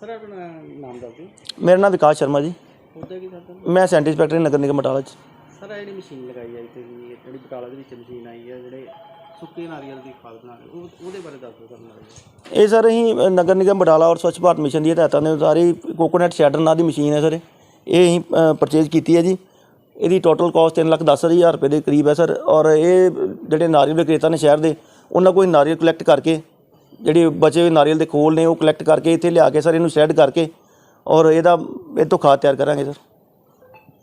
Sir ਆਪਣਾ ਨਾਮ ਦੱਸ ਦਿਓ। ਮੇਰਾ ਨਾਮ ਵਿਕਾਸ ਸ਼ਰਮਾ ਜੀ। ਉਹਦਾ ਕੀ ਕਰਦਾ ਮੈਂ ਸੈਂਟਰ ਇੰਸਪੈਕਟਰ ਨਗਰ ਨਿਗਮ ਬਟਾਲਾ 'ਚ। ਸਰ ਇਹ ਜਿਹੜੀ ਮਸ਼ੀਨ ਲਗਾਈ ਹੈ ਇੱਥੇ ਜੀ ਜਿਹੜੀ ਬਟਾਲਾ ਦੇ ਵਿੱਚ ਮਸ਼ੀਨ ਆਈ ਹੈ ਜਿਹੜੇ ਸੁੱਕੇ ਨਾਰੀਅਲ ਦੀ ਖਾਦ ਬਣਾ ਰਹੇ ਉਹ ਉਹਦੇ ਬਾਰੇ ਦੱਸ ਦਿਓ ਕਰਨ ਵਾਲੇ ਇਹ ਸਰ ਅਸੀਂ ਅ, ਨਗਰ ਨਿਗਮ ਬਟਾਲਾ ਔਰ ਸਵੱਛ ਭਾਰਤ ਮਿਸ਼ਨ ਦੀ ਹਦਾਇਤਾਂ ਦੇ ਅਨੁਸਾਰ ਹੀ ਕੋਕੋਨਟ ਸ਼ੈਡਰ ਨਾਂ ਦੀ ਮਸ਼ੀਨ ਹੈ ਸਰ ਇਹ। ਇਹ ਅਸੀਂ ਪਰਚੇਜ਼ ਕੀਤੀ ਹੈ ਜੀ। ਇਹਦੀ ਟੋਟਲ ਕਾਸਟ 3 ਲੱਖ ਦਸ ਹਜ਼ਾਰ ਰੁਪਏ ਦੇ ਕਰੀਬ ਹੈ ਸਰ। ਔਰ ਇਹ ਜਿਹੜੇ ਨਾਰੀਅਲ ਵਿਕਰੇਤਾ ਨੇ ਸ਼ਹਿਰ ਦੇ ਉਹਨਾਂ ਕੋਈ ਨਾਰੀਅਲ ਕਲੈਕਟ ਕਰਕੇ ਜਿਹੜੇ ਬਚੇ ਹੋਏ ਨਾਰੀਅਲ ਦੇ ਖੋਲ ਨੇ ਉਹ ਕਲੈਕਟ ਕਰਕੇ ਇੱਥੇ ਲਿਆ ਕੇ ਸਰ ਇਹਨੂੰ ਸ਼ੈਡ ਕਰਕੇ ਔਰ ਇਹਦਾ ਇਹ ਤੋਂ ਖਾਦ ਤਿਆਰ ਕਰਾਂਗੇ ਸਰ।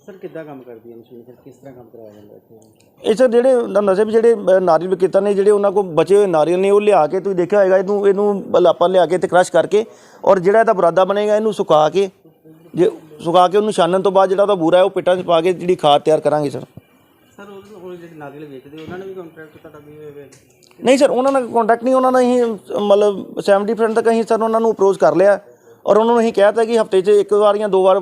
ਸਰ ਕਿੱਦਾਂ ਕੰਮ ਕਰਦੀ ਹੈ ਮਸ਼ੀਨ? ਫਿਰ ਕਿਸ ਤਰ੍ਹਾਂ ਕੰਮ ਕਰਾਇਆ ਜਾਂਦਾ ਇੱਥੇ? ਇਹ ਸਰ ਜਿਹੜੇ ਦੱਸਿਆ ਵੀ ਜਿਹੜੇ ਨਾਰੀਅਲ ਵਿਕਰੇਤਾ ਨੇ ਜਿਹੜੇ ਉਹਨਾਂ ਕੋਲ ਬਚੇ ਹੋਏ ਨਾਰੀਅਲ ਨੇ ਉਹ ਲਿਆ ਕੇ ਤੁਸੀਂ ਦੇਖਿਆ ਹੋਏਗਾ ਇਹਨੂੰ ਇਹਨੂੰ ਆਪਾਂ ਲਿਆ ਕੇ ਤੇ ਕ੍ਰਸ਼ ਕਰਕੇ ਔਰ ਜਿਹੜਾ ਇਹਦਾ ਬਰਾਦਾ ਬਣੇਗਾ ਇਹਨੂੰ ਸੁਕਾ ਕੇ ਜੇ ਸੁਕਾ ਕੇ ਉਹਨੂੰ ਛਾਨਣ ਤੋਂ ਬਾਅਦ ਜਿਹੜਾ ਉਹਦਾ ਬੂਰਾ ਹੈ ਉਹ ਪਿੱਟਾਂ 'ਚ ਪਾ ਕੇ ਜਿਹੜੀ ਖਾਦ ਤਿਆਰ ਕਰਾਂਗੇ ਸਰ। ਸਰ ਉਹਦੇ ਕੋਲ ਜਿਹੜੇ ਨਾਰੀਅਲ ਵੇਚਦੇ, ਉਹਨਾਂ ਨੇ ਵੀ ਕੰਟਰੈਕਟ ਤੁਹਾਡਾ ਵੀ ਹੋਇਆ ਨਹੀਂ ਸਰ, ਉਹਨਾਂ ਨਾਲ ਕੰਟੈਕਟ ਨਹੀਂ, ਉਹਨਾਂ ਨਾਲ ਅਸੀਂ ਮਤਲਬ 70% ਤੱਕ ਅਸੀਂ ਸਰ ਉਹਨਾਂ ਨੂੰ ਅਪਰੋਚ ਕਰ ਲਿਆ। ਔਰ ਉਹਨਾਂ ਨੂੰ ਅਸੀਂ ਕਹਿਤਾ ਕਿ ਹਫ਼ਤੇ 'ਚ ਇੱਕ ਵਾਰ ਜਾਂ ਦੋ ਵਾਰ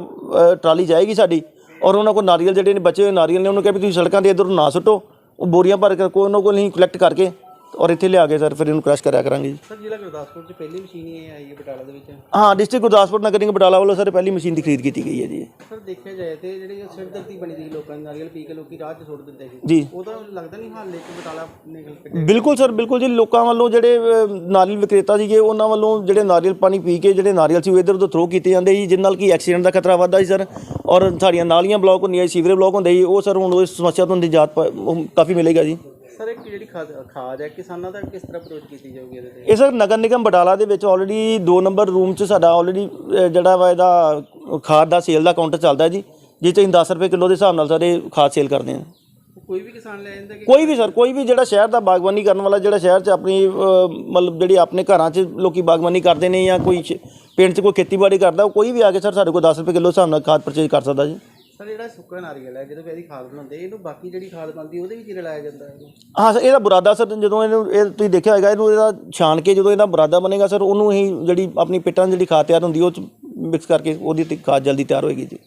ਟਰਾਲੀ ਜਾਏਗੀ ਸਾਡੀ। ਔਰ ਉਹਨਾਂ ਕੋਲ ਨਾਰੀਅਲ ਜਿਹੜੇ ਨੇ ਬਚੇ ਹੋਏ ਨਾਰੀਅਲ ਨੇ, ਉਹਨੂੰ ਕਿਹਾ ਵੀ ਤੁਸੀਂ ਸੜਕਾਂ ਤੇ ਇੱਧਰ ਨਾ ਸੁੱਟੋ। ਉਹ ਬੋਰੀਆਂ ਭਰ ਕੇ ਉਹਨਾਂ ਕੋਲ ਅਸੀਂ ਕਲੈਕਟ ਕਰਕੇ ਔਰ ਇੱਥੇ ਲਿਆ ਕੇ ਸਰ ਫਿਰ ਇਹਨੂੰ ਕ੍ਰਸ਼ ਕਰਿਆ ਕਰਾਂਗੇ ਜੀ। ਸਰ ਜ਼ਿਲ੍ਹਾ ਗੁਰਦਾਸਪੁਰ 'ਚ ਪਹਿਲੀ ਮਸ਼ੀਨ ਹੀ ਇਹ ਆਈ ਹੈ ਬਟਾਲਾ ਦੇ ਵਿੱਚ। ਹਾਂ ਡਿਸਟ੍ਰਿਕਟ ਗੁਰਦਾਸਪੁਰ ਨਗਰ ਨਿਗਮ ਬਟਾਲਾ ਵੱਲੋਂ ਸਰ ਪਹਿਲੀ ਮਸ਼ੀਨ ਦੀ ਖਰੀਦ ਕੀਤੀ ਗਈ ਹੈ ਜੀ। ਸਰ ਦੇਖਿਆ ਜਾਏ ਤੇ ਜਿਹੜੀ ਸਿਰਦਰਦੀ ਬਣੀ ਸੀ ਲੋਕਾਂ ਦੀ ਨਾਰੀਅਲ ਪੀ ਕੇ ਲੋਕੀ ਰਾਹ 'ਚ ਸੁੱਟ ਦਿੰਦੇ ਸੀ। ਜੀ। ਉਹਦਾ ਲੱਗਦਾ ਨਹੀਂ ਹਾਲੇ ਕਿ ਬਟਾਲਾ ਨਿਕਲ ਕੇ ਬਿਲਕੁਲ ਸਰ ਬਿਲਕੁਲ ਜੀ ਲੋਕਾਂ ਵੱਲੋਂ ਜਿਹੜੇ ਨਾਰੀਅਲ ਵਿਕਰੇਤਾ ਸੀਗੇ ਉਹਨਾਂ ਵੱਲੋਂ ਜਿਹੜੇ ਨਾਰੀਅਲ ਪਾਣੀ ਪੀ ਕੇ ਜਿਹੜੇ ਨਾਰੀਅਲ ਸੀ ਉਹ ਇੱਧਰ ਉੱਧਰ ਥਰੋ ਕੀਤੇ ਜਾਂਦੇ ਸੀ ਜਿਸ ਨਾਲ ਕਿ ਐਕਸੀਡੈਂਟ ਦਾ ਖਤਰਾ ਵੱਧਦਾ ਸੀ ਸਰ। ਔਰ ਸਾਡੀਆਂ ਨਾਲੀਆਂ ਬਲੌਕ ਹੁੰਦੀਆਂ ਸੀ ਸੀਵਰੇਜ ਬਲੌਕ ਹੁੰਦੇ ਸੀ ਉਹ ਸਰ ਹੁਣ ਉਸ ਸਮੱਸਿਆ ਤੋਂ ਨਿਜਾਤ ਪਾ- ਉਹ ਕਾਫੀ ਮਿਲੇਗਾ ਜੀ। ਸਰ ਇੱਕ ਜਿਹੜੀ ਖਾਦ ਖਾਦ ਹੈ ਕਿਸਾਨਾਂ ਦਾ ਕਿਸ ਤਰ੍ਹਾਂ ਅਪਰੋਚ ਕੀਤੀ ਜਾਊਗੀ ਇਹਦੇ ਤੇ? ਇਹ ਸਰ ਨਗਰ ਨਿਗਮ ਬਟਾਲਾ ਦੇ ਵਿੱਚ ਆਲਰੇਡੀ 2 ਨੰਬਰ ਰੂਮ 'ਚ ਸਾਡਾ ਆਲਰੇਡੀ ਜਿਹੜਾ ਵਾ ਇਹਦਾ ਖਾਦ ਦਾ ਸੇਲ ਦਾ ਕਾਊਂਟਰ ਚੱਲਦਾ ਜੀ ਜਿਸ 'ਚ ਅਸੀਂ 10 ਰੁਪਏ ਕਿਲੋ ਦੇ ਹਿਸਾਬ ਨਾਲ ਸਾਰੇ ਖਾਦ ਸੇਲ ਕਰਦੇ ਹਾਂ। ਕੋਈ ਵੀ ਕਿਸਾਨ ਲੈ ਜਾਂਦਾ ਕਿ ਕੋਈ ਵੀ ਸਰ ਕੋਈ ਵੀ ਜਿਹੜਾ ਸ਼ਹਿਰ ਦਾ ਬਾਗਬਾਨੀ ਕਰਨ ਵਾਲਾ ਜਿਹੜਾ ਸ਼ਹਿਰ 'ਚ ਆਪਣੀ ਅ, ਮਤਲਬ ਜਿਹੜੀ ਆਪਣੇ ਘਰਾਂ 'ਚ ਲੋਕੀ ਬਾਗਬਾਨੀ ਕਰਦੇ ਨੇ ਜਾਂ ਕੋਈ ਸ਼- ਪਿੰਡ 'ਚ ਕੋਈ ਖੇਤੀਬਾੜੀ ਕਰਦਾ ਉਹ ਕੋਈ ਵੀ ਆ ਕੇ ਸਰ ਸਾਡੇ ਕੋਲ 10 ਰੁਪਏ ਕਿਲੋ ਹਿਸਾਬ ਨਾਲ ਖਾਦ ਪਰਚੇਜ ਕਰ ਸਕਦਾ ਜੀ। ਸਰ, ਜਿਹੜਾ ਸੁੱਕਾ ਨਾਰੀਅਲ ਹੈ, ਜਦੋਂ ਵੀ ਇਹਦੀ ਖਾਦ ਬਣਾਉਂਦੇ, ਇਹਨੂੰ ਬਾਕੀ ਜਿਹੜੀ ਖਾਦ ਬਣਦੀ, ਉਹਦੇ ਵਿੱਚ ਹੀ ਰਲਾਇਆ ਜਾਂਦਾ ਹੈ ਇਹਨੂੰ। ਹਾਂ, ਸਰ, ਇਹਦਾ ਬੁਰਾਦਾ, ਸਰ, ਜਦੋਂ ਇਹਨੂੰ, ਇਹ ਤੁਸੀਂ ਦੇਖਿਆ ਹੋਏਗਾ, ਇਹਨੂੰ ਇਹਦਾ ਛਾਣ ਕੇ ਜਦੋਂ ਇਹਦਾ ਬੁਰਾਦਾ ਬਣੇਗਾ, ਸਰ, ਉਹਨੂੰ ਹੀ ਜਿਹੜੀ ਆਪਣੀ ਪਿੱਟਾਂ 'ਚ ਜਿਹੜੀ ਖਾਦ ਤਿਆਰ ਹੁੰਦੀ, ਉਹ 'ਚ ਮਿਕਸ ਕਰਕੇ ਉਹਦੀ ਤੇ, ਖਾਦ ਜਲਦੀ ਤਿਆਰ ਹੋਏਗੀ ਜੀ